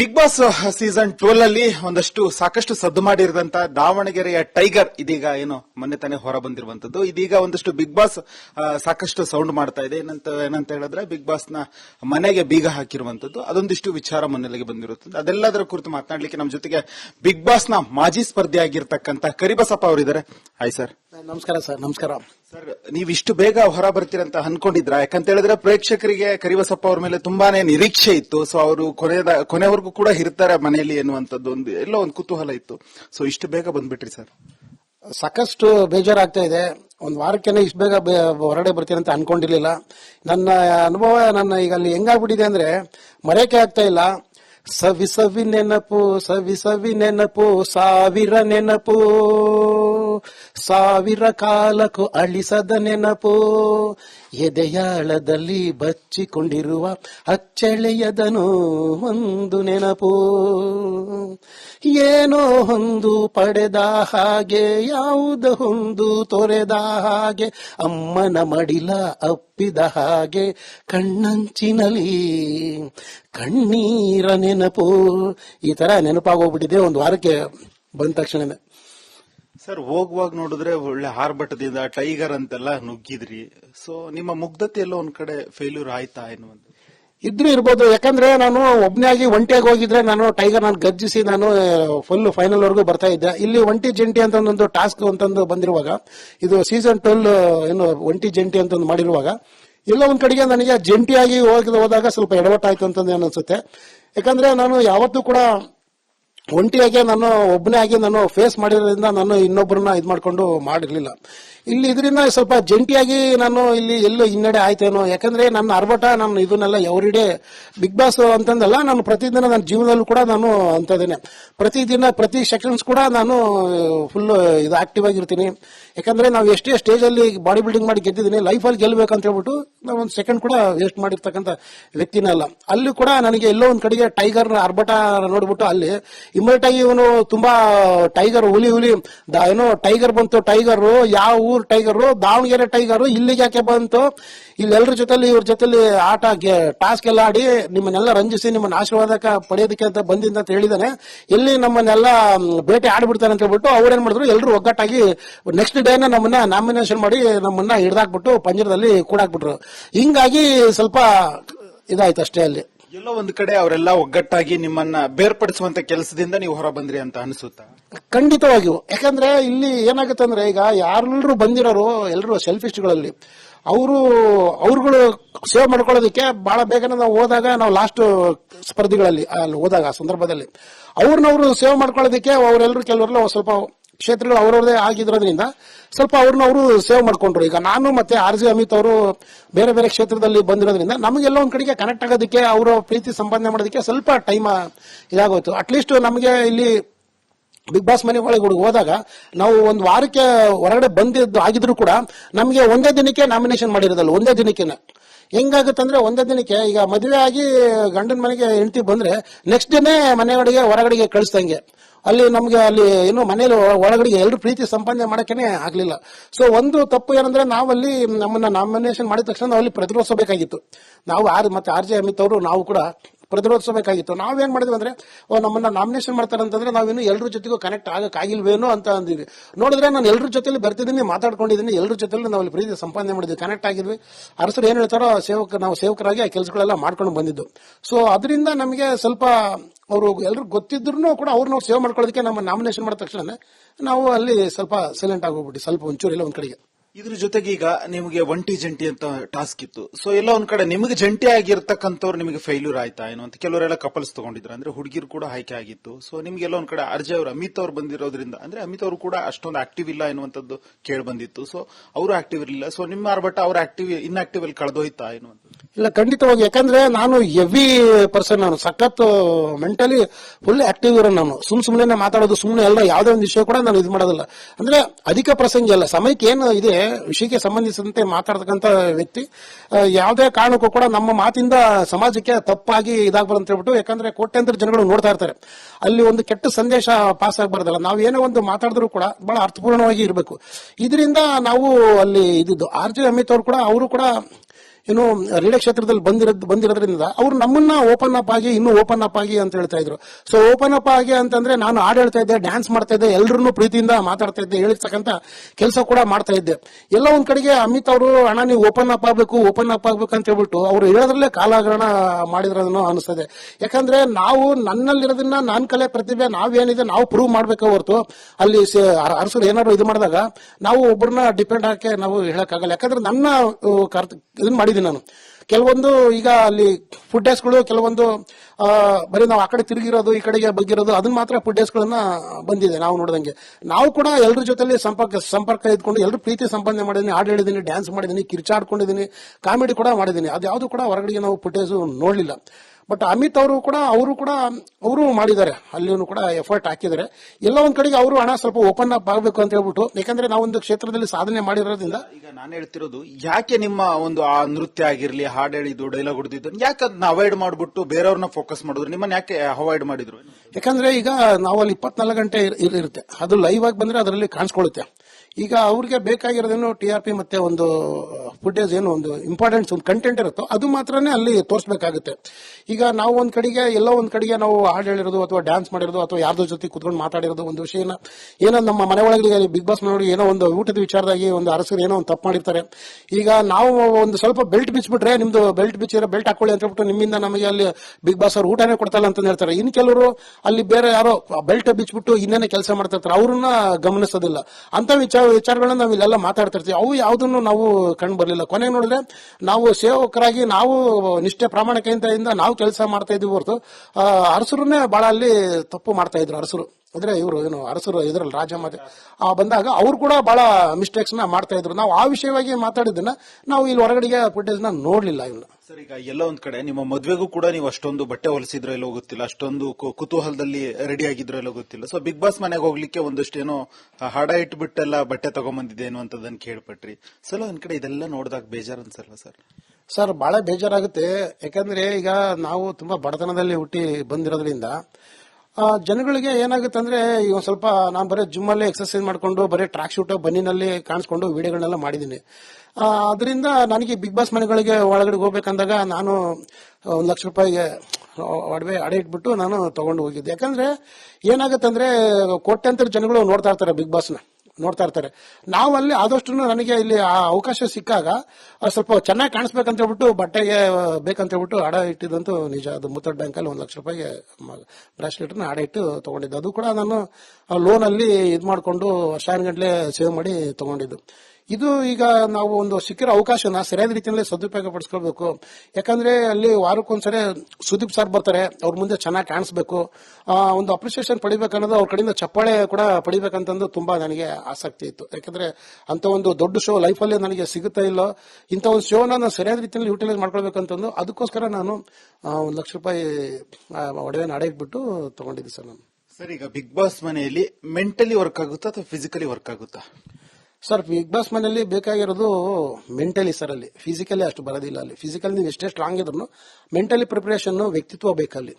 Big boss season twelve ಅಲ್ಲಿ ಒಂದಷ್ಟು ಸಾಕಷ್ಟು ಸದ್ದು ಮಾಡಿರುವಂತಹ ದಾವಣಗೆರೆಯ ಟೈಗರ್ ಇದೀಗ ಏನು ಮೊನ್ನೆ ತಾನೇ ಹೊರ ಬಂದಿರುವಂತದ್ದು. ಇದೀಗ ಒಂದಷ್ಟು ಬಿಗ್ ಬಾಸ್ ಸಾಕಷ್ಟು ಸೌಂಡ್ ಮಾಡ್ತಾ ಇದೆ. ಏನಂತ ಏನಂತ ಹೇಳಿದ್ರೆ ಬಿಗ್ ಬಾಸ್ನ ಮನೆಗೆ ಬೀಗ ಹಾಕಿರುವಂತದ್ದು. ಅದೊಂದಿಷ್ಟು ವಿಚಾರ ಮುನ್ನೆಲೆಗೆ ಬಂದಿರುತ್ತದೆ ಅದೆಲ್ಲದರ ಕುರಿತು ಮಾತನಾಡಲಿಕ್ಕೆ ನಮ್ಮ ಜೊತೆಗೆ ಬಿಗ್ ಬಾಸ್ನ ಮಾಜಿ ಸ್ಪರ್ಧಿ ಆಗಿರ್ತಕ್ಕಂತ ಕರಿಬಸಪ್ಪ ಅವರಿದ್ದಾರೆ. ಹಾಯ್ ಸರ್ ನಮಸ್ಕಾರ ಸರ್. ನಮಸ್ಕಾರ. ಸರ್ ನೀವಿಷ್ಟು ಬೇಗ ಹೊರ ಬರ್ತೀರಂತ ಅನ್ಕೊಂಡಿದ್ರ? ಯಾಕಂತ ಹೇಳಿದ್ರೆ ಪ್ರೇಕ್ಷಕರಿಗೆ ಕರಿಬಸಪ್ಪ ಅವ್ರ ಮೇಲೆ ತುಂಬಾನೇ ನಿರೀಕ್ಷೆ ಇತ್ತು. ಸೊ ಅವರು ಕೊನೆದ ಕೂಡ ಇರ್ತಾರೆ ಮನೆಯಲ್ಲಿ ಎನ್ನುವಂಥದ್ದು ಒಂದು ಎಲ್ಲೋ ಒಂದು ಕುತೂಹಲ ಇತ್ತು. ಸೊ ಇಷ್ಟು ಬೇಗ ಬಂದ್ಬಿಟ್ರಿ ಸರ್. ಸಾಕಷ್ಟು ಬೇಜಾರಾಗ್ತಾ ಇದೆ. ಒಂದು ವಾರಕ್ಕೆ ಇಷ್ಟು ಬೇಗ ಹೊರಡೆ ಬರ್ತೀನಿ ಅಂತ ಅನ್ಕೊಂಡಿರ್ಲಿಲ್ಲ. ನನ್ನ ಅನುಭವ, ನನ್ನ ಈಗ ಅಲ್ಲಿ ಹೆಂಗಾಗ್ಬಿಟ್ಟಿದೆ ಅಂದ್ರೆ ಮರೆಯಕ್ಕೆ ಆಗ್ತಾ ಇಲ್ಲ. ಸವಿ ಸವಿ ನೆನಪು, ಸವಿ ಸವಿ ನೆನಪು, ಸಾವಿರ ನೆನಪು. ಸಾವಿರ ಕಾಲಕ್ಕೂ ಅಳಿಸದ ನೆನಪು, ಎದೆಯಾಳದಲ್ಲಿ ಬಚ್ಚಿಕೊಂಡಿರುವ ಅಚ್ಚಳೆಯದನು ಒಂದು ನೆನಪು. ಏನೋ ಒಂದು ಪಡೆದ ಹಾಗೆ, ಯಾವುದೋ ಒಂದು ತೊರೆದ ಹಾಗೆ, ಅಮ್ಮನ ಮಡಿಲ ಅಪ್ಪಿದ ಹಾಗೆ, ಕಣ್ಣಂಚಿನಲ್ಲಿ ಕಣ್ಣೀರ ನೆನಪು. ಈ ತರ ನೆನಪಾಗೋಗ್ಬಿಟ್ಟಿದೆ. ಒಂದು ವಾರಕ್ಕೆ ಬಂದ ತಕ್ಷಣನೇ ಸರ್ ಹೋಗುವಾಗ ನೋಡಿದ್ರೆ ಒಳ್ಳೆ ಹಾರ್ಭಟದಿಂದ ಟೈಗರ್ ಅಂತೆಲ್ಲ ನುಗ್ಗಿದ್ರಿ. ಸೊ ನಿಮ್ಮ ಮುಗ್ಧತೆ ಎಲ್ಲ ಒಂದ್ ಕಡೆ ಫೇಲ್ಯೂರ್ ಆಯ್ತಾ ಎನ್ನುವಂತ ಇದ್ರೂ ಇರ್ಬೋದು. ಯಾಕಂದ್ರೆ ನಾನು ಒಬ್ನೇ ಆಗಿ ಒಂಟಿಯಾಗಿ ಹೋಗಿದ್ರೆ ನಾನು ಟೈಗರ್ ನಾನು ಗರ್ಜಿಸಿ ನಾನು ಫುಲ್ ಫೈನಲ್ ವರೆಗೂ ಬರ್ತಾ ಇದ್ದೆ. ಇಲ್ಲಿ ಒಂಟಿ ಜಂಟಿ ಅಂತ ಒಂದು ಟಾಸ್ಕ್ ಅಂತಂದು ಬಂದಿರುವಾಗ, ಇದು ಸೀಸನ್ ಟ್ವೆಲ್ ಏನು ಒಂಟಿ ಜಂಟಿ ಅಂತ ಒಂದು ಮಾಡಿರುವಾಗ, ಎಲ್ಲ ಒಂದ್ ಕಡೆಗೆ ನನಗೆ ಜಂಟಿಯಾಗಿ ಹೋಗಿ ಹೋದಾಗ ಸ್ವಲ್ಪ ಎಡವಟ್ಟಾಯ್ತು ಅಂತಂದು ಅನ್ಸುತ್ತೆ ಯಾಕಂದ್ರೆ ನಾನು ಯಾವತ್ತೂ ಕೂಡ ಒಂಟಿಯಾಗಿ ನಾನು ಒಬ್ಬನೇ ಆಗಿ ನಾನು ಫೇಸ್ ಮಾಡಿರೋದ್ರಿಂದ ನಾನು ಇನ್ನೊಬ್ಬರನ್ನ ಇದು ಮಾಡ್ಕೊಂಡು ಮಾಡಿರ್ಲಿಲ್ಲ. ಇಲ್ಲಿ ಇದರಿಂದ ಸ್ವಲ್ಪ ಜಂಟಿಯಾಗಿ ನಾನು ಇಲ್ಲಿ ಎಲ್ಲೋ ಹಿನ್ನಡೆ ಆಯ್ತೇನೋ. ಯಾಕಂದ್ರೆ ನನ್ನ ಅರ್ಭಟ ನಾನು ಇದನ್ನೆಲ್ಲ ಎವ್ರಿಡೇ ಬಿಗ್ ಬಾಸ್ ಅಂತಂದಲ್ಲ, ನಾನು ಪ್ರತಿದಿನ ನನ್ನ ಜೀವನದಲ್ಲೂ ಕೂಡ ನಾನು ಅಂತದೇನೆ ಪ್ರತಿದಿನ ಪ್ರತಿ ಸೆಕೆಂಡ್ಸ್ ಕೂಡ ನಾನು ಫುಲ್ ಇದು ಆಕ್ಟಿವ್ ಆಗಿರ್ತೀನಿ. ಯಾಕಂದ್ರೆ ನಾವು ಎಷ್ಟೇ ಸ್ಟೇಜ್ ಅಲ್ಲಿ ಬಾಡಿ ಬಿಲ್ಡಿಂಗ್ ಮಾಡಿ ಗೆದ್ದಿದ್ದೀನಿ ಲೈಫ್ ಅಲ್ಲಿ ಗೆಲ್ಬೇಕಂತ ಹೇಳ್ಬಿಟ್ಟು ನಾವು ಒಂದು ಸೆಕೆಂಡ್ ಕೂಡ ವೇಸ್ಟ್ ಮಾಡಿರ್ತಕ್ಕಂಥ ವ್ಯಕ್ತಿನ ಅಲ್ಲ. ಅಲ್ಲಿ ಕೂಡ ನನಗೆ ಎಲ್ಲೋ ಒಂದ್ ಕಡೆಗೆ ಟೈಗರ್ ಅರ್ಭಟ ನೋಡ್ಬಿಟ್ಟು ಅಲ್ಲಿ ಇಮರ್ಟಾಗಿ ಇವನು ತುಂಬಾ ಟೈಗರ್ ಹುಲಿ ಹುಲಿ ಏನೋ ಟೈಗರ್ ಬಂತು ಟೈಗರ್ ಯಾವ ಊರ್ ಟೈಗರು, ದಾವಣಗೆರೆ ಟೈಗರು, ಇಲ್ಲಿಗೆ ಯಾಕೆ ಬಂತು? ಇಲ್ಲೆಲ್ಲರ ಜೊತೆಲಿ ಇವ್ರ ಜೊತೆಲಿ ಆಟ ಟಾಸ್ಕ್ ಎಲ್ಲ ಆಡಿ ನಿಮ್ಮನ್ನೆಲ್ಲ ರಂಜಿಸಿ ನಿಮ್ಮನ್ನ ಆಶೀರ್ವಾದಕ ಪಡೆಯೋದಕ್ಕೆ ಅಂತ ಬಂದಿಂದ ಅಂತ ಹೇಳಿದಾನೆ. ಇಲ್ಲಿ ನಮ್ಮನ್ನೆಲ್ಲ ಭೇಟಿ ಬೇಟೆ ಆಡ್ಬಿಡ್ತಾನೆ ಅಂತ ಹೇಳ್ಬಿಟ್ಟು ಅವ್ರೇನ್ ಮಾಡಿದ್ರು? ಎಲ್ಲರೂ ಒಗ್ಗಟ್ಟಾಗಿ ನೆಕ್ಸ್ಟ್ ಡೇನ ನಮ್ಮನ್ನ ನಾಮಿನೇಷನ್ ಮಾಡಿ ನಮ್ಮನ್ನ ಹಿಡ್ದಾಕ್ಬಿಟ್ಟು ಪಂಜರದಲ್ಲಿ ಕೂಡಾಕ್ಬಿಟ್ರು. ಹಿಂಗಾಗಿ ಸ್ವಲ್ಪ ಇದಾಯ್ತು ಅಷ್ಟೇ ಅಲ್ಲಿ. ಎಲ್ಲೋ ಒಂದ್ ಕಡೆ ಅವರೆಲ್ಲ ಒಗ್ಗಟ್ಟಾಗಿ ನಿಮ್ಮನ್ನ ಬೇರ್ಪಡಿಸುವಂತ ಕೆಲಸದಿಂದ ನೀವು ಹೊರ ಬಂದ್ರಿ ಅಂತ ಅನಿಸುತ್ತಾ? ಖಂಡಿತವಾಗಿಯೂ. ಯಾಕಂದ್ರೆ ಇಲ್ಲಿ ಏನಾಗುತ್ತೆ ಅಂದ್ರೆ ಈಗ ಯಾರೆಲ್ಲರೂ ಬಂದಿರೋರು, ಎಲ್ಲರೂ ಸೆಲ್ಫಿಸ್ಟ್ಗಳಲ್ಲಿ, ಅವರು, ಅವ್ರುಗಳು ಸೇವ್ ಮಾಡ್ಕೊಳ್ಳೋದಕ್ಕೆ ಬಹಳ ಬೇಗನೆ ನಾವು ಹೋದಾಗ ನಾವು ಲಾಸ್ಟ್ ಸ್ಪರ್ಧಿಗಳಲ್ಲಿ, ಅಲ್ಲಿ ಹೋದಾಗ ಆ ಸಂದರ್ಭದಲ್ಲಿ, ಅವ್ರನ್ನವ್ರು ಸೇವ್ ಮಾಡ್ಕೊಳ್ಳೋದಕ್ಕೆ ಅವರೆಲ್ಲರೂ ಕೆಲವರೆಲ್ಲ ಸ್ವಲ್ಪ ಕ್ಷೇತ್ರಗಳು ಅವ್ರವ್ರದೇ ಆಗಿರೋದ್ರಿಂದ ಸ್ವಲ್ಪ ಅವ್ರನ್ನ ಅವರು ಸೇವ್ ಮಾಡ್ಕೊಂಡ್ರು. ಈಗ ನಾನು ಮತ್ತೆ ಆರ್ ಜಿ ಅಮಿತ್ ಅವರು ಬೇರೆ ಬೇರೆ ಕ್ಷೇತ್ರದಲ್ಲಿ ಬಂದಿರೋದ್ರಿಂದ ನಮಗೆಲ್ಲ ಒಂದ್ ಕಡೆಗೆ ಕನೆಕ್ಟ್ ಆಗೋದಕ್ಕೆ, ಅವರ ಪ್ರೀತಿ ಸಂಪಾದನೆ ಮಾಡೋದಕ್ಕೆ ಸ್ವಲ್ಪ ಟೈಮ್ ಇದಾಗೋಯ್ತು. ಅಟ್ಲೀಸ್ಟ್ ನಮಗೆ ಇಲ್ಲಿ ಬಿಗ್ ಬಾಸ್ ಮನೆ ಒಳಗೆ ಹೋದಾಗ ನಾವು ಒಂದು ವಾರಕ್ಕೆ ಹೊರಗಡೆ ಬಂದಿದ್ದು ಆಗಿದ್ರು ಕೂಡ ನಮಗೆ ಒಂದೇ ದಿನಕ್ಕೆ ನಾಮಿನೇಷನ್ ಮಾಡಿರೋದಲ್ಲ, ಒಂದೇ ದಿನಕ್ಕೆನೆ. ಹೆಂಗಾಗುತ್ತಂದ್ರೆ ಒಂದೇ ದಿನಕ್ಕೆ ಈಗ ಮದುವೆ ಆಗಿ ಗಂಡನ ಮನೆಗೆ ಹೆಂಡತಿ ಬಂದ್ರೆ ನೆಕ್ಸ್ಟ್ ಡೇನೆ ಮನೆಯೊಳಗೆ ಹೊರಗಡೆಗೆ ಕಳಿಸ್ದಂಗೆ. ಅಲ್ಲಿ ನಮ್ಗೆ ಅಲ್ಲಿ ಏನು ಮನೇಲಿ ಒಳಗಡೆ ಎಲ್ಲರೂ ಪ್ರೀತಿ ಸಂಪಾದನೆ ಮಾಡಕ್ಕೇನೆ ಆಗಲಿಲ್ಲ. ಸೊ ಒಂದು ತಪ್ಪು ಏನಂದ್ರೆ ನಾವಲ್ಲಿ ನಮ್ಮನ್ನ ನಾಮಿನೇಷನ್ ಮಾಡಿದ ತಕ್ಷಣ ನಾವು ಅಲ್ಲಿ ಪ್ರತಿರೋಧಿಸಬೇಕಾಗಿತ್ತು ನಾವು ಆರ್ ಮತ್ತೆ ಆರ್ ಜೆ ಅಮಿತ್ ಅವರು, ನಾವು ಕೂಡ ಪ್ರತಿರೋಧಿಸಬೇಕಾಗಿತ್ತು ನಾವೇನ್ ಮಾಡಿದ್ವಿ ಅಂದ್ರೆ ನಮ್ಮನ್ನ ನಾಮಿನೇಷನ್ ಮಾಡ್ತಾರೆ ಅಂತಂದ್ರೆ ನಾವಿನ್ನು ಎಲ್ಲರ ಜೊತೆಗೂ ಕನೆಕ್ಟ್ ಆಗಕ್ಕಾಗಿಲ್ವೇನೋ ಅಂತ ಅಂದಿದ್ವಿ. ನೋಡಿದ್ರೆ ನಾನು ಎಲ್ಲರ ಜೊತೆಲಿ ಬರ್ತಿದ್ದೀನಿ, ಮಾತಾಡ್ಕೊಂಡಿದ್ದೀನಿ ಎಲ್ಲರ ಜೊತೆಲಿ ನಾವು ಅಲ್ಲಿ ಪ್ರೀತಿ ಸಂಪಾದನೆ ಮಾಡಿದ್ವಿ ಕನೆಕ್ಟ್ ಆಗಿದ್ವಿ. ಅರಸರು ಏನ್ ಹೇಳ್ತಾರೋ, ಸೇವಕ, ನಾವು ಸೇವಕರಾಗಿ ಆ ಕೆಲಸಗಳೆಲ್ಲ ಮಾಡ್ಕೊಂಡು ಬಂದಿದ್ದು. ಸೊ ಅದರಿಂದ ನಮಗೆ ಸ್ವಲ್ಪ ಅವರು ಎಲ್ಲರೂ ಗೊತ್ತಿದ್ರು ಕೂಡ ಅವ್ರನ್ನ ಸೇವ್ ಮಾಡ್ಕೊಳ್ಳೋದಕ್ಕೆ ನಮ್ಮ ನಾಮಿನೇಷನ್ ಮಾಡಿದ ತಕ್ಷಣ ನಾವು ಅಲ್ಲಿ ಸ್ವಲ್ಪ ಸೈಲೆಂಟ್ ಆಗೋಗ್ಬಿಟ್ಟು ಸ್ವಲ್ಪ ಒಂಚೂರು ಇಲ್ಲ, ಒಂದ್ ಕಡೆಗೆ. ಇದ್ರ ಜೊತೆಗೆ ಈಗ ನಿಮಗೆ ಒಂಟಿ ಜಂಟಿ ಅಂತ ಟಾಸ್ಕ್ ಇತ್ತು. ಸೊ ಎಲ್ಲ ಒಂದ್ ಕಡೆ ನಿಮಗೆ ಜಂಟಿ ಆಗಿರ್ತಕ್ಕಂಥವ್ರು ನಿಮಗೆ ಫೇಲ್ಯೂರ್ ಆಯ್ತಾ ಏನು ಅಂತ ಕೆಲವರೆಲ್ಲ ಕಪಲ್ಸ್ ತಗೊಂಡಿದ್ರು. ಅಂದ್ರೆ ಹುಡುಗಿರು ಕೂಡ ಆಯ್ಕೆ ಆಗಿತ್ತು. ಸೊ ನಿಮ್ಗೆ ಎಲ್ಲ ಒಂದ್ ಕಡೆ ಅರ್ಜಿ ಅವರು ಅಮಿತ್ ಅವ್ರು ಬಂದಿರೋದ್ರಿಂದ, ಅಂದ್ರೆ ಅಮಿತ್ ಅವರು ಕೂಡ ಅಷ್ಟೊಂದು ಆಕ್ಟಿವ್ ಇಲ್ಲ ಎನ್ನುವಂಥದ್ದು ಕೇಳಿ ಬಂದಿತ್ತು. ಸೊ ಅವರು ಆಕ್ಟಿವ್ ಇರಲಿಲ್ಲ. ಸೊ ನಿಮ್ಮ ಆರ್ಭಟ ಅವ್ರ ಆಕ್ಟಿವ್ ಇನ್ಆಕ್ಟಿವ್ ಅಲ್ಲಿ ಕಳೆದೋಯ್ತಾ ಏನು ಇಲ್ಲ, ಖಂಡಿತವಾಗಿ. ಯಾಕಂದ್ರೆ ನಾನು ಹೆವಿ ಪರ್ಸನ್ ನಾನು. ಸಖತ್ ಮೆಂಟಲಿ ಫುಲ್ ಆಕ್ಟಿವ್ ಇರೋ ನಾನು. ಸುಮ್ ಸುಮ್ನೆ ಮಾತಾಡೋದು ಸುಮ್ಮನೆ ಎಲ್ಲ ಯಾವುದೇ ಒಂದು ವಿಷಯ ಕೂಡ ನಾನು ಇದು ಮಾಡೋದಿಲ್ಲ. ಅಂದ್ರೆ ಅಧಿಕ ಪ್ರಸಂಗ ಅಲ್ಲ. ಸಮಯಕ್ಕೆ ಏನು ಇದೆ? ವಿಷಯಕ್ಕೆ ಸಂಬಂಧಿಸಿದಂತೆ ಮಾತಾಡತಕ್ಕಂತ ವ್ಯಕ್ತಿ ಯಾವುದೇ ಕಾರಣಕ್ಕೂ ಕೂಡ ನಮ್ಮ ಮಾತಿಂದ ಸಮಾಜಕ್ಕೆ ತಪ್ಪಾಗಿ ಇದಾಗಬಾರ್ದು ಅಂತ ಹೇಳ್ಬಿಟ್ಟು, ಯಾಕಂದ್ರೆ ಕೋಟ್ಯಾಂತರ ಜನಗಳು ನೋಡ್ತಾ ಇರ್ತಾರೆ. ಅಲ್ಲಿ ಒಂದು ಕೆಟ್ಟ ಸಂದೇಶ ಪಾಸ್ ಆಗಬಾರ್ದಲ್ಲ. ನಾವು ಏನೋ ಒಂದು ಮಾತಾಡಿದ್ರು ಕೂಡ ಬಹಳ ಅರ್ಥಪೂರ್ಣವಾಗಿ ಇರಬೇಕು. ಇದರಿಂದ ನಾವು ಅಲ್ಲಿ ಇದ್ದು ಆರ್ ಜೆ ಅಮಿತ್ ಅವರು ಕೂಡ ಅವರು ಕೂಡ ಏನು ರೇಡಿಯೋ ಕ್ಷೇತ್ರದಲ್ಲಿ ಬಂದಿರೋದು ಬಂದಿರೋದ್ರಿಂದ ಅವ್ರು ನಮ್ಮನ್ನ ಓಪನ್ ಅಪ್ ಆಗಿ, ಇನ್ನೂ ಓಪನ್ ಅಪ್ ಆಗಿ ಅಂತ ಹೇಳ್ತಾ ಇದ್ರು. ಸೊ ಓಪನ್ ಅಪ್ ಆಗಿ ಅಂತಂದ್ರೆ ನಾನು ಹಾಡು ಹೇಳ್ತಾ ಇದ್ದೆ ಡ್ಯಾನ್ಸ್ ಮಾಡ್ತಾ ಇದ್ದೆ ಎಲ್ಲರನ್ನೂ ಪ್ರೀತಿಯಿಂದ ಮಾತಾಡ್ತಾ ಇದ್ದೆ, ಹೇಳಿರ್ತಕ್ಕಂಥ ಕೆಲಸ ಕೂಡ ಮಾಡ್ತಾ ಇದ್ದೆ. ಎಲ್ಲ ಒಂದ್ ಕಡೆಗೆ ಅಮಿತ್ ಅವರು, ಅಣ್ಣ, ನೀವು ಓಪನ್ ಅಪ್ ಆಗ್ಬೇಕು ಓಪನ್ ಅಪ್ ಆಗ್ಬೇಕು ಅಂತ ಹೇಳ್ಬಿಟ್ಟು ಅವ್ರು ಹೇಳೋದ್ರಲ್ಲೇ ಕಾಲಹರಣ ಮಾಡಿದ್ರದನ್ನು ಅನಿಸ್ತದೆ. ಯಾಕಂದ್ರೆ ನಾವು ನನ್ನಲ್ಲಿರೋದನ್ನ, ನಾನ್ ಕಲೆ ಪ್ರತಿಭೆ, ನಾವೇನಿದೆ, ನಾವು ಪ್ರೂವ್ ಮಾಡ್ಬೇಕು ಹೊರತು ಅಲ್ಲಿ ಅರಸರು ಏನಾದ್ರು ಇದು ಮಾಡಿದಾಗ ನಾವು ಒಬ್ಬರನ್ನ ಡಿಪೆಂಡ್ ಹಾಕಿ ನಾವು ಹೇಳಕ್ಕಾಗಲ್ಲ. ಯಾಕಂದ್ರೆ ನನ್ನ ಇದನ್ನ ಮಾಡಿದ್ದೀನಿ ನಾನು. ಕೆಲವೊಂದು ಈಗ ಅಲ್ಲಿ ಫುಡ್ ಡೇಸ್ಗಳು ಕೆಲವೊಂದು ಬರೀ ನಾವು ಆ ಕಡೆ ತಿರುಗಿರೋದು, ಈ ಕಡೆಗೆ ಬಗ್ಗಿರೋದು ಅದನ್ನ ಮಾತ್ರ ಫುಡ್ ಡೇಸ್ಗಳನ್ನ ಬಂದಿದೆ ನಾವು ನೋಡಿದಂಗೆ. ನಾವು ಕೂಡ ಎಲ್ಲರ ಜೊತೆಲಿ ಸಂಪರ್ಕ ಸಂಪರ್ಕ ಇದ್ಕೊಂಡು ಎಲ್ಲರೂ ಪ್ರೀತಿ ಸಂಪಾದನೆ ಮಾಡಿದ್ದೀನಿ ಹಾಡು ಹೇಳಿದ್ದೀನಿ ಡ್ಯಾನ್ಸ್ ಮಾಡಿದ್ದೀನಿ ಕಿರ್ಚಾಡ್ಕೊಂಡಿದ್ದೀನಿ ಕಾಮಿಡಿ ಕೂಡ ಮಾಡಿದ್ದೀನಿ ಅದ್ಯಾವುದು ಕೂಡ ಹೊರಗಡೆಗೆ ನಾವು ಫುಟೇಜು ನೋಡಲಿಲ್ಲ. ಬಟ್ ಅಮಿತ್ ಅವರು ಕೂಡ ಅವರು ಕೂಡ ಅವರು ಮಾಡಿದ್ದಾರೆ. ಅಲ್ಲಿಯೂ ಕೂಡ ಎಫರ್ಟ್ ಹಾಕಿದ್ದಾರೆ. ಎಲ್ಲ ಒಂದ್ ಕಡೆಗೆ ಅವರು ಹಣ ಸ್ವಲ್ಪ ಓಪನ್ ಅಪ್ ಆಗಬೇಕು ಅಂತ ಹೇಳ್ಬಿಟ್ಟು ಯಾಕಂದ್ರೆ ನಾವೊಂದು ಕ್ಷೇತ್ರದಲ್ಲಿ ಸಾಧನೆ ಮಾಡಿರೋದ್ರಿಂದ ಈಗ ನಾನು ಹೇಳ್ತಿರೋದು ಯಾಕೆ ನಿಮ್ಮ ಒಂದು ಆ ನೃತ್ಯ ಆಗಿರ್ಲಿ ಹಾಡು ಹೇಳಿದ್ದು ಡೈಲಾಗ್ ಹೊಡೆದಿದ್ದು ಯಾಕೆ ಅದನ್ನ ಅವಾಯ್ಡ್ ಮಾಡ್ಬಿಟ್ಟು ಬೇರೆಯವ್ರನ್ನ ಫೋಕಸ್ ಮಾಡಿದ್ರು? ನಿಮ್ಮನ್ನ ಯಾಕೆ ಅವಾಯ್ಡ್ ಮಾಡಿದ್ರು? ಯಾಕಂದ್ರೆ ಈಗ ನಾವು ಅಲ್ಲಿ ಇಪ್ಪತ್ನಾಲ್ಕು ಗಂಟೆ ಇರ್- ಇರ್- ಇರುತ್ತೆ. ಅದು ಲೈವ್ ಆಗಿ ಬಂದ್ರೆ ಅದರಲ್ಲಿ ಕಾಣಿಸ್ಕೊಳ್ಳುತ್ತೆ. ಈಗ ಅವ್ರಿಗೆ ಬೇಕಾಗಿರೋದೇನು ಟಿ ಆರ್ ಪಿ ಮತ್ತೆ ಒಂದು ಫುಟೇಜ್ ಏನು ಒಂದು ಇಂಪಾರ್ಟೆಂಟ್ಸ್ ಒಂದು ಕಂಟೆಂಟ್ ಇರುತ್ತೋ ಅದು ಮಾತ್ರನೇ ಅಲ್ಲಿ ತೋರಿಸಬೇಕಾಗುತ್ತೆ. ಈಗ ನಾವು ಒಂದ್ ಕಡೆಗೆ, ಎಲ್ಲೋ ಒಂದ್ ಕಡೆಗೆ ನಾವು ಹಾಡು ಹೇಳಿರೋದು ಅಥವಾ ಡ್ಯಾನ್ಸ್ ಮಾಡಿರೋದು ಅಥವಾ ಯಾರ್ದೋ ಜೊತೆ ಕುತ್ಕೊಂಡು ಮಾತಾಡಿರೋದು ಒಂದು ವಿಷಯ ಏನೋ ನಮ್ಮ ಮನೆ ಒಳಗೆ ಬಿಗ್ ಬಾಸ್ ನೋಡಿ ಏನೋ ಒಂದು ಊಟದ ವಿಚಾರದಾಗಿ ಒಂದು ಅರಸರು ಏನೋ ಒಂದು ತಪ್ಪು ಮಾಡಿರ್ತಾರೆ. ಈಗ ನಾವು ಒಂದು ಸ್ವಲ್ಪ ಬೆಲ್ಟ್ ಬಿಚ್ಬಿಟ್ರೆ ನಿಮ್ದು ಬೆಲ್ಟ್ ಬಿಚ್ಚಿರೋ ಬೆಲ್ಟ್ ಹಾಕೊಳ್ಳಿ ಅಂತ ಹೇಳ್ಬಿಟ್ಟು ನಿಮ್ಮಿಂದ ನಮಗೆ ಅಲ್ಲಿ ಬಿಗ್ ಬಾಸ್ ಅವ್ರು ಊಟನೇ ಕೊಡ್ತಲ್ಲ ಅಂತ ಹೇಳ್ತಾರೆ. ಇನ್ನು ಕೆಲವರು ಅಲ್ಲಿ ಬೇರೆ ಯಾರೋ ಬೆಲ್ಟ್ ಬಿಚ್ಬಿಟ್ಟು ಇನ್ನೇನೆ ಕೆಲಸ ಮಾಡ್ತಾ ಇರ್ತಾರೆ. ಅವ್ರನ್ನ ಗಮನಿಸೋದಿಲ್ಲ. ಅಂತ ವಿಚಾರ ವಿಚಾರಗಳನ್ನ ನಾವು ಇಲ್ಲೆಲ್ಲ ಮಾತಾಡ್ತಾ ಇರ್ತೀವಿ ಅವು ಯಾವುದನ್ನು ನಾವು ಕಂಡು ಬರಲಿಲ್ಲ. ಕೊನೆಗೆ ನೋಡಿದ್ರೆ ನಾವು ಸೇವಕರಾಗಿ ನಾವು ನಿಷ್ಠೆ ಪ್ರಾಮಾಣಿಕತೆಯಿಂದ ನಾವು ಕೆಲಸ ಮಾಡ್ತಾ ಇದ್ವಿ ಹೊರತು ಅರಸರುನೇ ಅರಸರನ್ನೇ ಬಹಳ ಅಲ್ಲಿ ತಪ್ಪು ಮಾಡ್ತಾ ಇದ್ರು ಅರಸರು. ಅಂದ್ರೆ ಇವರು ಏನು ಅರಸರು ಇದ್ರಲ್ಲಿ ರಾಜ ಮಾತೆ. ಆ, ಬಂದಾಗ ಅವ್ರು ಕೂಡ ಬಹಳ ಮಿಸ್ಟೇಕ್ಸ್ನ ಮಾಡ್ತಾ ಇದ್ರು. ನಾವು ಆ ವಿಷಯವಾಗಿ ಮಾತಾಡಿದ್ದನ್ನ ನಾವು ಇಲ್ಲಿ ಹೊರಗಡೆಗೆ ಫುಟೇಜ್ನ ನೋಡ್ಲಿಲ್ಲ ಇವನ್ನ ಸರ್ ಈಗ ಎಲ್ಲ ಒಂದ್ ಕಡೆ ನಿಮ್ಮ ಮದ್ವೆಗೂ ಕೂಡ ನೀವು ಅಷ್ಟೊಂದು ಬಟ್ಟೆ ಹೊಲಿಸಿದ್ರೆ ಎಲ್ಲ ಗೊತ್ತಿಲ್ಲ ಅಷ್ಟೊಂದು ಕು- ಕುತೂಹಲದಲ್ಲಿ ರೆಡಿ ಆಗಿದ್ರೆ ಎಲ್ಲ ಗೊತ್ತಿಲ್ಲ. ಸೊ ಬಿಗ್ ಬಾಸ್ ಮನೆಗೆ ಹೋಗ್ಲಿಕ್ಕೆ ಒಂದಷ್ಟು ಏನೋ ಆ, ಹಡ ಇಟ್ಬಿಟ್ಟೆಲ್ಲ ಬಟ್ಟೆ ತಗೊಂಬಂದಿದೆ ಅನ್ನುವಂಥದ್ದನ್ನ ಕೇಳ್ಪಟ್ರಿ. ಸಲ ಒಂದ್ ಕಡೆ ಇದೆಲ್ಲ ನೋಡಿದಾಗ ಬೇಜಾರ್ ಅನ್ಸಲ್ಲ ಸರ್? ಸರ್ ಬಹಳ ಬೇಜಾರಾಗುತ್ತೆ. ಯಾಕಂದ್ರೆ ಈಗ ನಾವು ತುಂಬಾ ಬಡತನದಲ್ಲಿ ಹುಟ್ಟಿ ಬಂದಿರೋದ್ರಿಂದ ಜನಗಳಿಗೆ ಏನಾಗುತ್ತೆ ಅಂದ್ರೆ ಈಗ ಸ್ವಲ್ಪ ನಾನು ಬರೀ ಜಿಮ್ ಅಲ್ಲಿ ಎಕ್ಸರ್ಸೈಸ್ ಮಾಡ್ಕೊಂಡು, ಬರೀ ಟ್ರ್ಯಾಕ್ ಶೂಟ್ ಬನ್ನಿನಲ್ಲಿ ಕಾಣಿಸ್ಕೊಂಡು ವಿಡಿಯೋಗಳನ್ನೆಲ್ಲ ಮಾಡಿದ್ದೀನಿ ಅದರಿಂದ ನನಗೆ ಬಿಗ್ ಬಾಸ್ ಮನೆಗಳಿಗೆ ಒಳಗಡೆ ಹೋಗ್ಬೇಕಂದಾಗ ನಾನು ಒಂದು ಲಕ್ಷ ರೂಪಾಯಿಗೆ ಒಡವೆ ಅಡೆ ಇಟ್ಬಿಟ್ಟು ನಾನು ತಗೊಂಡು ಹೋಗಿದ್ದೆ. ಯಾಕಂದ್ರೆ ಏನಾಗುತ್ತೆ ಅಂದ್ರೆ, ಕೋಟ್ಯಾಂತರ ಜನಗಳು ನೋಡ್ತಾ ಇರ್ತಾರೆ ಬಿಗ್ ಬಾಸ್ನ ನೋಡ್ತಾ ಇರ್ತಾರೆ. ನಾವಲ್ಲಿ ಆದಷ್ಟು ನನಗೆ ಇಲ್ಲಿ ಆ ಅವಕಾಶ ಸಿಕ್ಕಾಗ ಸ್ವಲ್ಪ ಚೆನ್ನಾಗಿ ಕಾಣಿಸ್ಬೇಕಂತ ಹೇಳ್ಬಿಟ್ಟು ಬಟ್ಟೆಗೆ ಬೇಕಂತ ಹೇಳ್ಬಿಟ್ಟು ಅಡ ಇಟ್ಟಿದ್ದಂತೂ ನಿಜ. ಅದು ಮುತ್ತಡ್ ಬ್ಯಾಂಕಲ್ಲಿ ಒಂದು ಲಕ್ಷ ರೂಪಾಯಿಗೆ ಬ್ರಾಸ್ಲೆಟ್ನ ಹಡ ಇಟ್ಟು ತಗೊಂಡಿದ್ದು. ಅದು ಕೂಡ ನಾನು ಲೋನ್ ಅಲ್ಲಿ ಮಾಡಿಕೊಂಡು ಮಾಡ್ಕೊಂಡು ಗಂಟಲೆ ಸೇವ್ ಮಾಡಿ ತಗೊಂಡಿದ್ದು. ಇದು ಈಗ ನಾವು ಒಂದು ಸಿಕ್ಕಿರೋ ಅವಕಾಶನ ಸರಿಯಾದ ರೀತಿಯಲ್ಲಿ ಸದುಪಯೋಗ ಪಡಿಸ್ಕೊಳ್ಬೇಕು ಯಾಕಂದ್ರೆ ಅಲ್ಲಿ ವಾರಕ್ಕೊಂದ್ಸರಿ ಸುದೀಪ್ ಸರ್ ಬರ್ತಾರೆ, ಅವ್ರ ಮುಂದೆ ಚೆನ್ನಾಗಿ ಕಾಣಿಸ್ಬೇಕು. ಒಂದು ಅಪ್ರಿಸಿಯೇಷನ್ ಪಡಿಬೇಕನ್ನೋದು ಅವ್ರ ಕಡೆಯಿಂದ ಚಪ್ಪಾಳೆ ಕೂಡ ಪಡಿಬೇಕಂತಂದು ತುಂಬಾ ನನಗೆ ಆಸಕ್ತಿ ಇತ್ತು. ಯಾಕಂದ್ರೆ ಅಂತ ಒಂದು ದೊಡ್ಡ ಶೋ ಲೈಫಲ್ಲಿ ನನಗೆ ಸಿಗುತ್ತಾ ಇಲ್ಲ, ಇಂಥ ಒಂದು ಶೋನ ನಾನು ಸರಿಯಾದ ರೀತಿಯಲ್ಲಿ ಯೂಟಿಲೈಸ್ ಮಾಡ್ಕೊಳ್ಬೇಕಂತಂದು ಅದಕ್ಕೋಸ್ಕರ ನಾನು ಒಂದು ಲಕ್ಷ ರೂಪಾಯಿ ಒಡವೆನ ಅಡೆ ಇಟ್ಬಿಟ್ಟು ತಗೊಂಡಿದ್ದೆ ಸರ್ ನಾನು. ಸರ್, ಈಗ ಬಿಗ್ ಬಾಸ್ ಮನೆಯಲ್ಲಿ ಮೆಂಟಲಿ ವರ್ಕ್ ಆಗುತ್ತಾ ಅಥವಾ ಫಿಸಿಕಲಿ ವರ್ಕ್ ಆಗುತ್ತಾ? ಸರ್ ಬಿಗ್ ಬಾಸ್ ಮನೆಯಲ್ಲಿ ಬೇಕಾಗಿರೋದು ಮೆಂಟಲಿ ಸರ್ ಅಲ್ಲಿ. ಫಿಸಿಕಲಿ ಅಷ್ಟು ಬರೋದಿಲ್ಲ ಅಲ್ಲಿ. ಫಿಸಿಕಲ್ ನೀವು ಎಷ್ಟೇ ಸ್ಟ್ರಾಂಗ್ ಇದ್ರು ಮೆಂಟಲಿ ಪ್ರಿಪರೇಷನ್ ವ್ಯಕ್ತಿತ್ವ ಬೇಕಲ್ಲಿ.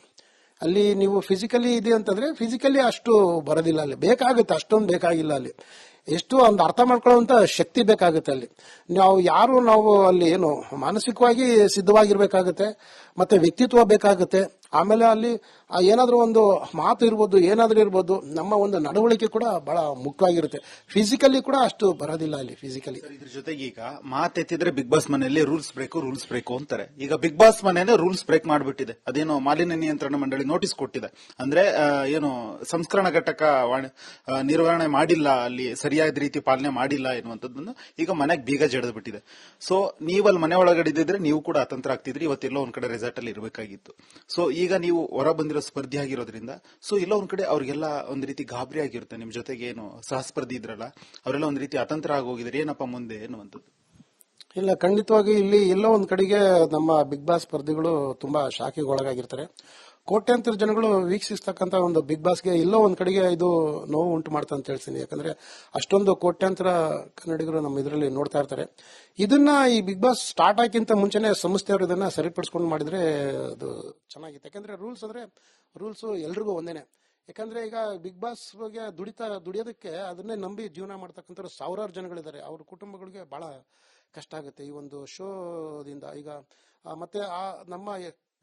ಅಲ್ಲಿ ನೀವು ಫಿಸಿಕಲಿ ಇದೆ ಅಂತಂದ್ರೆ ಫಿಸಿಕಲಿ ಅಷ್ಟು ಬರೋದಿಲ್ಲ ಅಲ್ಲಿ. ಬೇಕಾಗುತ್ತೆ, ಅಷ್ಟೊಂದು ಬೇಕಾಗಿಲ್ಲ ಅಲ್ಲಿ. ಎಷ್ಟು ಒಂದು ಅರ್ಥ ಮಾಡ್ಕೊಳ್ಳುವಂತ ಶಕ್ತಿ ಬೇಕಾಗುತ್ತೆ ಅಲ್ಲಿ. ನಾವು ಯಾರು ನಾವು ಅಲ್ಲಿ ಏನು ಮಾನಸಿಕವಾಗಿ ಸಿದ್ಧವಾಗಿರ್ಬೇಕಾಗುತ್ತೆ, ಮತ್ತೆ ವ್ಯಕ್ತಿತ್ವ ಬೇಕಾಗುತ್ತೆ. ಆಮೇಲೆ ಅಲ್ಲಿ ಏನಾದರೂ ಒಂದು ಮಾತು ಇರ್ಬೋದು, ಏನಾದ್ರೂ ಇರ್ಬೋದು, ನಮ್ಮ ಒಂದು ನಡವಳಿಕೆ ಕೂಡ ಬಹಳ ಮುಖ್ಯವಾಗಿರುತ್ತೆ. ಫಿಸಿಕಲಿ ಕೂಡ ಅಷ್ಟು ಬರೋದಿಲ್ಲ ಅಲ್ಲಿ ಫಿಸಿಕಲಿ ಇದ್ರ ಜೊತೆಗೆ ಈಗ ಮಾತೆತ್ತಿದ್ರೆ ಬಿಗ್ ಬಾಸ್ ಮನೆಯಲ್ಲಿ ರೂಲ್ಸ್ ಬ್ರೇಕು ರೂಲ್ಸ್ ಬ್ರೇಕು ಅಂತಾರೆ. ಈಗ ಬಿಗ್ ಬಾಸ್ ಮನೆಯೇ ರೂಲ್ಸ್ ಬ್ರೇಕ್ ಮಾಡಿಬಿಟ್ಟಿದೆ. ಅದೇನೋ ಮಾಲಿನ್ಯ ನಿಯಂತ್ರಣ ಮಂಡಳಿ ನೋಟಿಸ್ ಕೊಟ್ಟಿದೆ. ಅಂದ್ರೆ ಏನು ಸಂಸ್ಕರಣ ಘಟಕ ನಿರ್ವಹಣೆ ಮಾಡಿಲ್ಲ ಅಲ್ಲಿ, ಸರಿಯಾದ ರೀತಿ ಪಾಲನೆ ಮಾಡಿಲ್ಲ ಎನ್ನುವಂಥದ್ದನ್ನು ಈಗ ಮನೆಗೆ ಬೀಗ ಜಡಿದು ಬಿಟ್ಟಿದೆ. ಸೊ ನೀವಲ್ಲಿ ಮನೆ ಒಳಗಡೆ ಇದ್ದಿದ್ರೆ ನೀವು ಕೂಡ ಅತಂತ್ರ ಆಗ್ತಿದ್ರಿ. ಇವತ್ತೆಲ್ಲೋ ಒಂದ್ ಕಡೆ ರೆಸಾರ್ಟ್ ಅಲ್ಲಿ ಇರಬೇಕಾಗಿತ್ತು. ಸೊ ಈಗ ನೀವು ಹೊರ ಬಂದಿರೋ ಸ್ಪರ್ಧಿ ಆಗಿರೋದ್ರಿಂದ ಸೊ ಎಲ್ಲೋ ಒಂದ್ ಕಡೆ ಅವ್ರಿಗೆಲ್ಲ ಒಂದ್ ರೀತಿ ಗಾಬರಿ ಆಗಿರುತ್ತೆ. ನಿಮ್ ಜೊತೆಗೆ ಏನು ಸಹಸ್ಪರ್ಧಿ ಇದ್ರಲ್ಲ, ಅವರೆಲ್ಲ ಒಂದ್ ರೀತಿ ಅತಂತ್ರ ಆಗೋಗಿದ್ರೆ ಏನಪ್ಪ ಮುಂದೆ ಅನ್ನುವಂಥದ್ದು. ಇಲ್ಲ, ಖಂಡಿತವಾಗಿ ಇಲ್ಲಿ ಎಲ್ಲೋ ಒಂದ್ ಕಡೆಗೆ ನಮ್ಮ ಬಿಗ್ ಬಾಸ್ ಸ್ಪರ್ಧಿಗಳು ತುಂಬಾ ಶಾಖೆಗೆ ಒಳಗಾಗಿರ್ತಾರೆ ಕೋಟ್ಯಾಂತರ ಜನಗಳು ವೀಕ್ಷಿಸ್ತಕ್ಕಂತ ಒಂದು ಬಿಗ್ ಬಾಸ್ಗೆ ಎಲ್ಲೋ ಒಂದ್ ಕಡೆಗೆ ಇದು ನೋವು ಉಂಟು ಮಾಡ್ತಾ ಅಂತ ಹೇಳ್ತೀನಿ. ಯಾಕಂದ್ರೆ ಅಷ್ಟೊಂದು ಕೋಟ್ಯಾಂತರ ಕನ್ನಡಿಗರು ನಮ್ಮ ಇದರಲ್ಲಿ ನೋಡ್ತಾ ಇರ್ತಾರೆ. ಇದನ್ನ ಈ ಬಿಗ್ ಬಾಸ್ ಸ್ಟಾರ್ಟ್ ಆಗಿಂತ ಮುಂಚೆನೆ ಸಂಸ್ಥೆಯವರು ಇದನ್ನ ಸರಿಪಡಿಸ್ಕೊಂಡು ಮಾಡಿದ್ರೆ ಅದು ಚೆನ್ನಾಗಿತ್ತು. ಯಾಕಂದ್ರೆ ರೂಲ್ಸ್ ಅಂದ್ರೆ ರೂಲ್ಸ್ ಎಲ್ರಿಗೂ ಒಂದೇನೆ. ಯಾಕಂದ್ರೆ ಈಗ ಬಿಗ್ ಬಾಸ್ ದುಡಿತಾ ದುಡಿಯೋದಕ್ಕೆ ಅದನ್ನೇ ನಂಬಿ ಜೀವನ ಮಾಡ್ತಕ್ಕಂಥ ಸಾವಿರಾರು ಜನಗಳಿದ್ದಾರೆ. ಅವ್ರ ಕುಟುಂಬಗಳಿಗೆ ಬಹಳ ಕಷ್ಟ ಆಗುತ್ತೆ. ಈ ಒಂದು ಶೋದಿಂದ ಈಗ ಮತ್ತೆ ಆ ನಮ್ಮ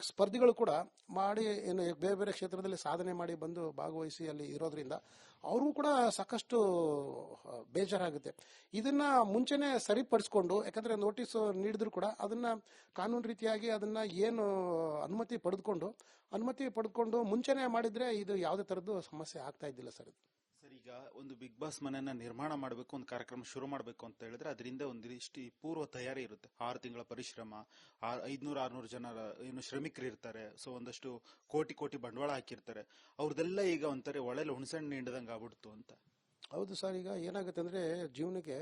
ಸ್ಪರ್ಧಿಗಳು ಕೂಡ ಮಾಡಿ ಏನು ಬೇರೆ ಬೇರೆ ಕ್ಷೇತ್ರದಲ್ಲಿ ಸಾಧನೆ ಮಾಡಿ ಬಂದು ಭಾಗವಹಿಸಿ ಅಲ್ಲಿ ಇರೋದ್ರಿಂದ ಅವ್ರಿಗೂ ಕೂಡ ಸಾಕಷ್ಟು ಬೇಜಾರಾಗುತ್ತೆ. ಇದನ್ನ ಮುಂಚೆನೆ ಸರಿಪಡಿಸ್ಕೊಂಡು, ಯಾಕಂದ್ರೆ ನೋಟಿಸ್ ನೀಡಿದ್ರು ಕೂಡ ಅದನ್ನ ಕಾನೂನು ರೀತಿಯಾಗಿ ಅದನ್ನ ಏನು ಅನುಮತಿ ಪಡೆದುಕೊಂಡು ಅನುಮತಿ ಪಡೆದುಕೊಂಡು ಮುಂಚೆನೆ ಮಾಡಿದ್ರೆ ಇದು ಯಾವುದೇ ತರದ್ದು ಸಮಸ್ಯೆ ಆಗ್ತಾ ಇದ್ದಿಲ್ಲ ಸರ್ ಇದು. ಸರ್ ಈಗ ಒಂದು ಬಿಗ್ ಬಾಸ್ ಮನೆಯನ್ನ ನಿರ್ಮಾಣ ಮಾಡಬೇಕು, ಒಂದು ಕಾರ್ಯಕ್ರಮ ಶುರು ಮಾಡಬೇಕು ಅಂತ ಹೇಳಿದ್ರೆ ಅದರಿಂದ ಒಂದಿಷ್ಟು ಪೂರ್ವ ತಯಾರಿ ಇರುತ್ತೆ. ಆರು ತಿಂಗಳ ಪರಿಶ್ರಮ ಐದ್ನೂರ ಆರ್ನೂರು ಜನ ಏನು ಶ್ರಮಿಕರು ಇರ್ತಾರೆ ಸೊ ಒಂದಷ್ಟು ಕೋಟಿ ಕೋಟಿ ಬಂಡವಾಳ ಹಾಕಿರ್ತಾರೆ. ಅವ್ರದೆಲ್ಲ ಈಗ ಒಂಥರ ಒಳ್ಳೆ ಹುಣಸೆಹಣ್ಣು ಹಿಂಡದಂಗ ಆಗ್ಬಿಡ್ತು ಅಂತ. ಹೌದು ಸರ್, ಈಗ ಏನಾಗುತ್ತೆ ಅಂದ್ರೆ ಜೀವನಕ್ಕೆ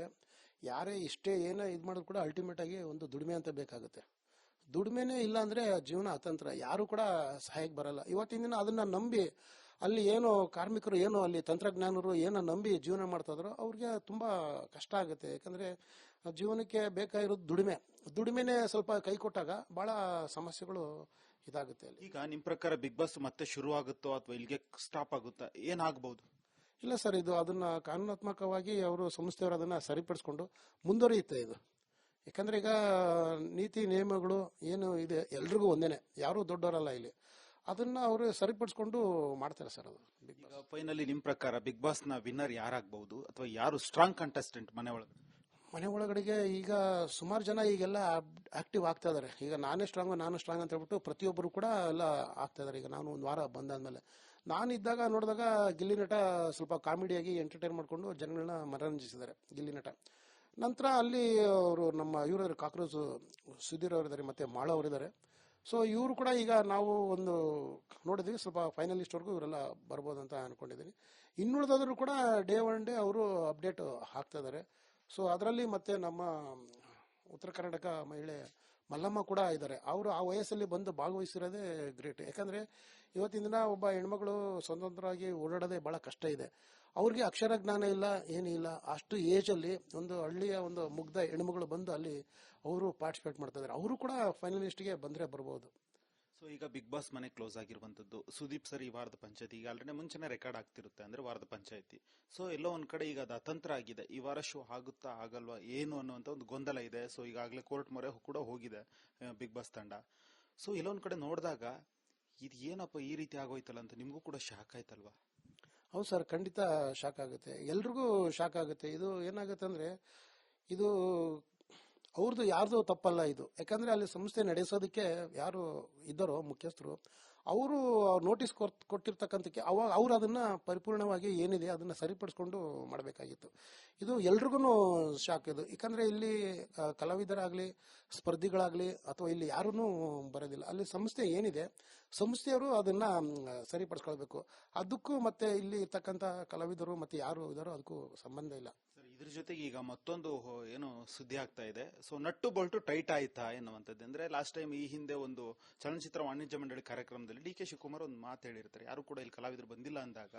ಯಾರೇ ಇಷ್ಟೇ ಏನೇ ಇದು ಮಾಡಿದ್ರು ಕೂಡ ಅಲ್ಟಿಮೇಟ್ ಆಗಿ ಒಂದು ದುಡಿಮೆ ಅಂತ ಬೇಕಾಗುತ್ತೆ. ದುಡಿಮೆನೇ ಇಲ್ಲ ಅಂದ್ರೆ ಜೀವನ ಅತಂತ್ರ. ಯಾರು ಕೂಡ ಸಹಾಯಕ್ಕೆ ಬರಲ್ಲ. ಇವತ್ತಿನ ದಿನ ಅದನ್ನ ನಂಬಿ ಅಲ್ಲಿ ಏನು ಕಾರ್ಮಿಕರು ಏನು ಅಲ್ಲಿ ತಂತ್ರಜ್ಞಾನರು ಏನೋ ನಂಬಿ ಜೀವನ ಮಾಡ್ತಾ ಇದ್ರು ಅವ್ರಿಗೆ ತುಂಬಾ ಕಷ್ಟ ಆಗುತ್ತೆ. ಯಾಕಂದ್ರೆ ಜೀವನಕ್ಕೆ ಬೇಕಾಗಿರೋದು ದುಡಿಮೆ. ದುಡಿಮೆನೇ ಸ್ವಲ್ಪ ಕೈ ಕೊಟ್ಟಾಗ ಬಹಳ ಸಮಸ್ಯೆಗಳು ಇದಾಗುತ್ತೆ ಅಲ್ಲಿ. ಈಗ ನಿಮ್ಮ ಪ್ರಕಾರ ಬಿಗ್ ಬಾಸ್ ಮತ್ತೆ ಶುರು ಆಗುತ್ತೋ ಅಥವಾ ಇಲ್ಲಿಗೆ ಸ್ಟಾಪ್ ಆಗುತ್ತಾ? ಏನಾಗಬಹುದು ಇಲ್ಲ ಸರ್ ಇದು ಅದನ್ನ ಕಾನೂನಾತ್ಮಕವಾಗಿ ಅವರು ಸಂಸ್ಥೆಯವರು ಅದನ್ನ ಸರಿಪಡಿಸ್ಕೊಂಡು ಮುಂದುವರಿಯುತ್ತೆ ಇದು. ಯಾಕಂದ್ರೆ ಈಗ ನೀತಿ ನಿಯಮಗಳು ಏನು ಇದೆ ಎಲ್ರಿಗೂ ಒಂದೇನೆ. ಯಾರು ದೊಡ್ಡವರಲ್ಲ ಇಲ್ಲಿ. ಅದನ್ನ ಅವರು ಸರಿಪಡಿಸ್ಕೊಂಡು ಮಾಡ್ತಾರೆ ಸರ್ ಅದು ಬಿಗ್ ಬಾಸ್ ಫೈನಲಿ ನಿಮ್ ಪ್ರಕಾರ ಬಿಗ್ ಬಾಸ್ನ ವಿನ್ನರ್ ಯಾರಾಗಬಹುದು? ಅಥವಾ ಯಾರು ಸ್ಟ್ರಾಂಗ್ ಕಂಟೆಸ್ಟೆಂಟ್ ಮನೆ ಒಳಗೆ? ಮನೆ ಒಳಗಡೆಗೆ ಈಗ ಸುಮಾರು ಜನ ಈಗೆಲ್ಲ ಆಕ್ಟಿವ್ ಆಗ್ತಾ ಇದಾರೆ. ಈಗ ನಾನೇ ಸ್ಟ್ರಾಂಗ್ ನಾನು ಸ್ಟ್ರಾಂಗ್ ಅಂತ ಹೇಳ್ಬಿಟ್ಟು ಪ್ರತಿಯೊಬ್ಬರು ಕೂಡ ಎಲ್ಲ ಆಗ್ತಾ ಇದಾರೆ. ಈಗ ನಾನು ಒಂದು ವಾರ ಬಂದಾದ್ಮೇಲೆ. ನಾನು ಇದ್ದಾಗ ನೋಡಿದಾಗ ಗಿಲ್ಲಿ ನಟ ಸ್ವಲ್ಪ ಕಾಮಿಡಿಯಾಗಿ ಎಂಟರ್ಟೈನ್ ಮಾಡ್ಕೊಂಡು ಜನಗಳನ್ನ ಮನರಂಜಿಸಿದ್ದಾರೆ ಗಿಲ್ಲಿ ನಟ. ನಂತರ ಅಲ್ಲಿ ಅವರು ನಮ್ಮ ಇವರು ಕಾಕ್ರೋಚ್ ಸುಧೀರ್ ಅವರಿದ್ದಾರೆ ಮತ್ತೆ ಮಾಳ ಅವರಿದ್ದಾರೆ. ಸೊ ಇವರು ಕೂಡ ಈಗ ನಾವು ಒಂದು ನೋಡಿದ್ವಿ, ಸ್ವಲ್ಪ ಫೈನಲಿಸ್ಟ್ವರೆಗೂ ಇವರೆಲ್ಲ ಬರ್ಬೋದು ಅಂತ ಅನ್ಕೊಂಡಿದ್ದೀನಿ ಇನ್ನುಳಿದಾದ್ರೂ ಕೂಡ ಡೇ ಒನ್ ಡೇ ಅವರು ಅಪ್ಡೇಟ್ ಹಾಕ್ತಾ ಇದ್ದಾರೆ ಸೊ ಅದರಲ್ಲಿ ಮತ್ತೆ ನಮ್ಮ ಉತ್ತರ ಕರ್ನಾಟಕ ಮಹಿಳೆ ಮಲ್ಲಮ್ಮ ಕೂಡ ಇದ್ದಾರೆ. ಅವರು ಆ ವಯಸ್ಸಲ್ಲಿ ಬಂದು ಭಾಗವಹಿಸಿರೋದೇ ಗ್ರೇಟ್ ಯಾಕಂದ್ರೆ ಇವತ್ತಿನ ದಿನ ಒಬ್ಬ ಹೆಣ್ಮಗಳು ಸ್ವತಂತ್ರವಾಗಿ ಓಡಾಡೋದೇ ಬಹಳ ಕಷ್ಟ ಇದೆ. ಅವ್ರಿಗೆ ಅಕ್ಷರ ಜ್ಞಾನ ಇಲ್ಲ ಏನಿಲ್ಲ ಅಷ್ಟು ಏಜ್ ಅಲ್ಲಿ ಒಂದು ಹಳ್ಳಿಯ ಒಂದು ಮುಗ್ಧ ಹೆಣ್ಮಗಳು ಬಂದು ಅಲ್ಲಿ ಅವರು ಪಾರ್ಟಿಸಿಪೇಟ್ ಮಾಡ್ತಾ ಇದ್ದಾರೆ. ಅವರು ಕೂಡ ಫೈನಲಿಸ್ಟ್ಗೆ ಬಂದ್ರೆ ಬರ್ಬೋದು. ಸೊ ಈಗ ಬಿಗ್ ಬಾಸ್ ಮನೆ ಕ್ಲೋಸ್ ಆಗಿರುವಂತದ್ದು ಸುದೀಪ್ ಸರ್ ಈ ವಾರದ ಪಂಚಾಯತಿ ಈಗ ಆಲ್ರೆಡಿ ಮುಂಚೆನೆ ರೆಕಾರ್ಡ್ ಆಗ್ತಿರುತ್ತೆ ಅಂದ್ರೆ ವಾರದ ಪಂಚಾಯತಿ. ಸೊ ಎಲ್ಲೋ ಒಂದ್ ಕಡೆ ಈಗ ಅದು ಅತಂತ್ರ ಆಗಿದೆ. ಈ ವಾರ ಶೋ ಆಗುತ್ತಾ ಆಗಲ್ವಾ, ಏನು ಅನ್ನುವಂತ ಒಂದು ಗೊಂದಲ ಇದೆ. ಸೊ ಈಗಾಗಲೇ ಕೋರ್ಟ್ ಮೊರೆ ಕೂಡ ಹೋಗಿದೆ ಬಿಗ್ ಬಾಸ್ ತಂಡ. ಸೊ ಎಲ್ಲೋ ಒಂದ್ ಕಡೆ ನೋಡಿದಾಗ ಇದು ಏನಪ್ಪ ಈ ರೀತಿ ಆಗೋಯ್ತಲ್ಲ ಅಂತ ನಿಮಗೂ ಕೂಡ ಶಾಕ್ ಆಯ್ತಲ್ವಾ? ಹೌದು ಸರ್, ಖಂಡಿತ ಶಾಕ್ ಆಗುತ್ತೆ. ಎಲ್ರಿಗೂ ಶಾಕ್ ಆಗುತ್ತೆ. ಇದು ಏನಾಗುತ್ತೆ ಅಂದ್ರೆ ಇದು ಅವ್ರದ್ದು ಯಾರ್ದು ತಪ್ಪಲ್ಲ ಇದು. ಯಾಕಂದ್ರೆ ಅಲ್ಲಿ ಸಂಸ್ಥೆ ನಡೆಸೋದಕ್ಕೆ ಯಾರು ಇದ್ದಾರೋ ಮುಖ್ಯಸ್ಥರು, ಅವರು ನೋಟಿಸ್ ಕೊಟ್ಟಿರ್ತಕ್ಕಂಥಕ್ಕೆ ಅವಾಗ ಅವ್ರು ಅದನ್ನ ಪರಿಪೂರ್ಣವಾಗಿ ಏನಿದೆ ಅದನ್ನ ಸರಿಪಡಿಸ್ಕೊಂಡು ಮಾಡಬೇಕಾಗಿತ್ತು. ಇದು ಎಲ್ರಿಗೂ ಶಾಕ್ ಇದು. ಯಾಕಂದ್ರೆ ಇಲ್ಲಿ ಕಲಾವಿದರಾಗಲಿ, ಸ್ಪರ್ಧಿಗಳಾಗಲಿ ಅಥವಾ ಇಲ್ಲಿ ಯಾರೂ ಬರೋದಿಲ್ಲ. ಅಲ್ಲಿ ಸಂಸ್ಥೆ ಏನಿದೆ, ಸಂಸ್ಥೆಯವರು ಅದನ್ನ ಸರಿಪಡಿಸ್ಕೊಳ್ಬೇಕು. ಅದಕ್ಕೂ ಮತ್ತೆ ಇಲ್ಲಿ ಇರ್ತಕ್ಕಂಥ ಕಲಾವಿದರು ಮತ್ತೆ ಯಾರು ಇದಾರೋ ಅದಕ್ಕೂ ಸಂಬಂಧ ಇಲ್ಲ. ಇದ್ರ ಜೊತೆಗೆ ಈಗ ಮತ್ತೊಂದು ಏನು ಸುದ್ದಿ ಆಗ್ತಾ ಇದೆ. ಸೊ ನಟ್ಟು ಬೊಲ್ಟು ಟೈಟ್ ಆಯ್ತಾ ಎನ್ನುವಂಥದ್ದು ಅಂದ್ರೆ ಲಾಸ್ಟ್ ಟೈಮ್ ಈ ಹಿಂದೆ ಒಂದು ಚಲನಚಿತ್ರ ವಾಣಿಜ್ಯ ಮಂಡಳಿ ಕಾರ್ಯಕ್ರಮದಲ್ಲಿ ಡಿ ಕೆ ಶಿವಕುಮಾರ್ ಒಂದು ಮಾತು ಹೇಳಿರ್ತಾರೆ. ಯಾರು ಕೂಡ ಇಲ್ಲಿ ಕಲಾವಿದರು ಬಂದಿಲ್ಲ ಅಂದಾಗ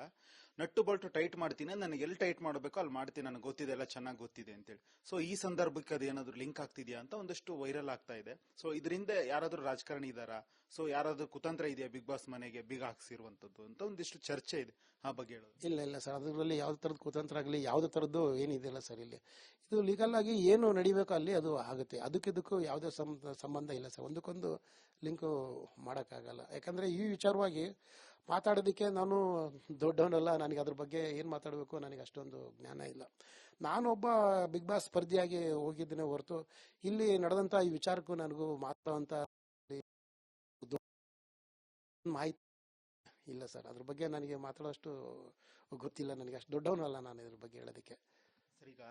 ನಟ್ಟು ಬಲ್ಟು ಟೈಟ್ ಮಾಡ್ತೀನಿ ನನಗೆ ಎಲ್ಲಿ ಟೈಟ್ ಮಾಡಬೇಕು ಅಲ್ಲಿ ಮಾಡ್ತೀನಿ, ನನಗೆ ಗೊತ್ತಿದೆ, ಎಲ್ಲ ಚೆನ್ನಾಗಿ ಗೊತ್ತಿದೆ ಅಂತೇಳಿ. ಸೊ ಈ ಸಂದರ್ಭಕ್ಕೆ ಅದು ಲಿಂಕ್ ಆಗ್ತಿದೆಯಾ ಅಂತ ಒಂದಷ್ಟು ವೈರಲ್ ಆಗ್ತಾ ಇದೆ. ಸೊ ಇದರಿಂದ ಯಾರಾದ್ರೂ ರಾಜಕಾರಣಿ ಇದಾರಾ ಸೊ ಯಾರಾದ್ರೂ ಕುತಂತ್ರ ಇದೆಯಾ ಬಿಗ್ ಬಾಸ್ ಮನೆಗೆ ಬಿಗ್ ಹಾಕ್ಸಿರುವಂತದ್ದು ಅಂತ ಒಂದಿಷ್ಟು ಚರ್ಚೆ ಇದೆ. ಆ ಬಗ್ಗೆ ಹೇಳೋದು. ಇಲ್ಲ ಇಲ್ಲ ಸರ್, ಅದರಲ್ಲಿ ಯಾವ್ದು ತರದ ಕುತಂತ್ರ ಆಗಲಿ, ಯಾವ್ದು ತರದ್ದು ಏನಿದೆಯಲ್ಲ ಸರ್ ಇಲ್ಲಿ. ಇದು ಲೀಗಲ್ ಆಗಿ ಏನು ನಡಿಬೇಕು ಅಲ್ಲಿ ಅದು ಆಗುತ್ತೆ. ಅದಕ್ಕಿದಕ್ಕೂ ಯಾವುದೇ ಸಂಬ- ಸಂಬಂಧ ಇಲ್ಲ ಸರ್. ಒಂದಕ್ಕೊಂದು ಲಿಂಕ್ ಮಾಡೋಕ್ಕಾಗಲ್ಲ. ಯಾಕಂದ್ರೆ ಈ ವಿಚಾರವಾಗಿ ಮಾತಾಡೋದಕ್ಕೆ ನಾನು ದೊಡ್ಡವನಲ್ಲ, ನನಗೆ ಅದ್ರ ಬಗ್ಗೆ ಏನು ಮಾತಾಡಬೇಕು ನನಗೆ ಅಷ್ಟೊಂದು ಜ್ಞಾನ ಇಲ್ಲ. ನಾನೊಬ್ಬ ಬಿಗ್ ಬಾಸ್ ಸ್ಪರ್ಧಿಯಾಗಿ ಹೋಗಿದ್ದೇನೆ ಹೊರತು, ಇಲ್ಲಿ ನಡೆದಂಥ ಈ ವಿಚಾರಕ್ಕೂ ನನಗೂ ಮಾತಾಡುವಂಥ ಮಾಹಿತಿ ಇಲ್ಲ ಸರ್. ಅದ್ರ ಬಗ್ಗೆ ನನಗೆ ಮಾತಾಡೋಷ್ಟು ಗೊತ್ತಿಲ್ಲ, ನನಗೆ ಅಷ್ಟು ದೊಡ್ಡವನಲ್ಲ ನಾನು ಇದ್ರ ಬಗ್ಗೆ ಹೇಳೋದಕ್ಕೆ. ಸರಿಗ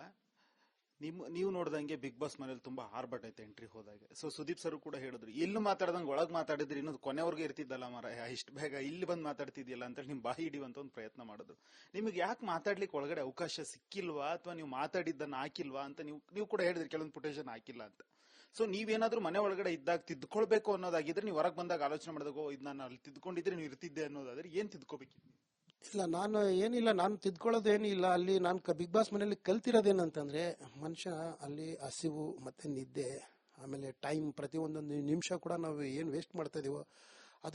ನಿಮ್ ನೀವು ನೋಡ್ದಂಗೆ ಬಿಗ್ ಬಾಸ್ ಮನೇಲಿ ತುಂಬಾ ಹಾರ್ಬಟ್ ಐತೆ ಎಂಟ್ರಿ ಹೋದಾಗ. ಸೊ ಸುದೀಪ್ ಸರ್ ಕೂಡ ಹೇಳಿದ್ರು ಇಲ್ಲಿ ಮಾತಾಡ್ದಂಗೆ ಒಳಗ್ ಮಾತಾಡಿದ್ರೆ? ಇನ್ನೊಂದು ಕೊನೆವರೆಗೂ ಇರ್ತಿದ್ದಲ್ಲ ಮರ ಇಷ್ಟು ಬೇಗ ಇಲ್ಲಿ ಬಂದು ಮಾತಾಡ್ತಿದ್ಯಲ್ಲ ಅಂತೇಳಿ ನಿಮ್ ಬಾಯಿ ಹಿಡಿಯುವಂತ ಒಂದು ಪ್ರಯತ್ನ ಮಾಡಿದ್ರು. ನಿಮಗೆ ಯಾಕೆ ಮಾತಾಡ್ಲಿಕ್ಕೆ ಒಳಗಡೆ ಅವಕಾಶ ಸಿಕ್ಕಿಲ್ವಾ? ಅಥವಾ ನೀವು ಮಾತಾಡಿದ್ದನ್ನ ಹಾಕಿಲ್ವಾ ಅಂತ ನೀವು ನೀವು ಕೂಡ ಹೇಳಿದ್ರಿ, ಕೆಲವೊಂದು ಪೊಟೇಷನ್ ಹಾಕಿಲ್ಲ ಅಂತ. ಸೊ ನೀವೇನಾದ್ರೂ ಮನೆ ಒಳಗಡೆ ಇದ್ದಾಗ ತಿದ್ಕೊಳ್ಬೇಕು ಅನ್ನೋದಾಗಿದ್ರೆ ನೀವು ಹೊರಗೆ ಬಂದಾಗ ಆಲೋಚನೆ ಮಾಡಿದಾಗ ಇದು ನಾನು ಅಲ್ಲಿ ತಿದ್ಕೊಂಡಿದ್ರೆ ನೀವು ಇರ್ತಿದ್ದೆ ಅನ್ನೋದಾದ್ರೆ ಏನ್ ತಿದ್ಕೋಬೇಕಿತ್ತು ಇಲ್ಲ, ನಾನು ಏನಿಲ್ಲ, ನಾನು ತಿದ್ಕೊಳ್ಳೋದೇನಿಲ್ಲ ಅಲ್ಲಿ ನಾನು ಬಿಗ್ ಬಾಸ್ ಮನೆಯಲ್ಲಿ ಕಲ್ತಿರೋದೇನಂತಂದರೆ, ಮನುಷ್ಯ ಅಲ್ಲಿ ಹಸಿವು ಮತ್ತೆ ನಿದ್ದೆ, ಆಮೇಲೆ ಟೈಮ್ ಪ್ರತಿಯೊಂದೊಂದು ನಿಮಿಷ ಕೂಡ ನಾವು ಏನು ವೇಸ್ಟ್ ಮಾಡ್ತಾ ಇದೀವೋ